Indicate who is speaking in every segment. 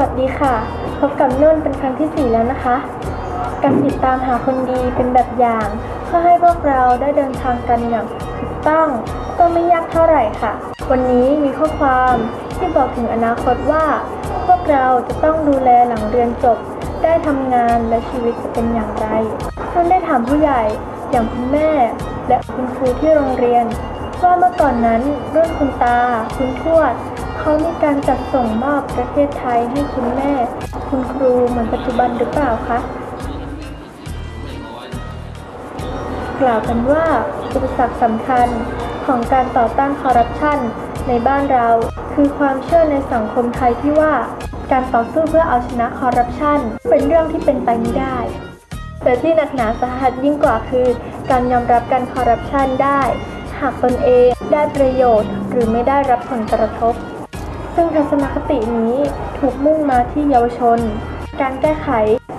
Speaker 1: วัสดีค่ะ พบกับนุ่นเป็นครั้งที่ 4 แล้วนะคะ การติดตามหาคนดีเป็นแบบอย่าง เพื่อให้พวกเราได้เดินทางกันอย่างถูกต้องก็ไม่ยากเท่าไหร่ค่ะ วันนี้มีข้อความที่บอกถึงอนาคตว่า พวกเราจะต้องดูแลหลังเรียนจบ ได้ทำงานและชีวิตจะเป็นอย่างไรนุ่นได้ถามผู้ใหญ่อย่างคุณแม่ และคุณครูที่โรงเรียน ว่าเมื่อก่อนนั้นรุ่นคุณตา คุณทวด เขามีการจัดส่งมอบประเทศไทยให้คุณแม่ คุณครูเหมือนปัจจุบันหรือเปล่าคะ กล่าวกันว่าอุปสรรคสำคัญของการต่อต้านคอร์รัปชันในบ้านเราคือความเชื่อในสังคมไทยที่ว่า การต่อสู้เพื่อเอาชนะคอร์รัปชันเป็นเรื่องที่เป็นไปไม่ได้ แต่ที่หนักหนาสาหัสยิ่งกว่าคือ การยอมรับการคอร์รัปชันได้ หากตนเองได้ประโยชน์หรือไม่ได้รับผลกระทบ ซึ่งทัศนคตินี้ถูกมุ่งมาที่เยาวชน การแก้ไข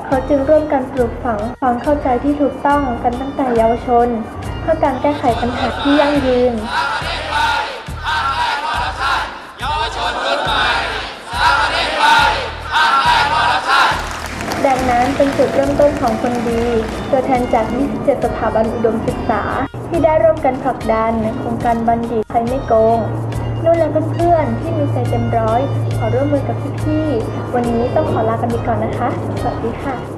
Speaker 1: เขาจึงร่วมกันปลูกฝังความเข้าใจที่ถูกต้องกันตั้งแต่เยาวชน เพื่อการแก้ไขปัญหาที่ยั่งยืนดังนั้นเป็นจุดเริ่มต้นของคนดี ตัวแทนจาก 27 สถาบันอุดมศึกษา ที่ได้ร่วมกันผลักดันโครงการบัณฑิตใครไม่โกง นุ่นและเพื่อนๆที่มีใจเต็มร้อย ขอร่วมมือกับพี่ๆวันนี้ต้องขอลากันไปก่อนนะคะ สวัสดีค่ะ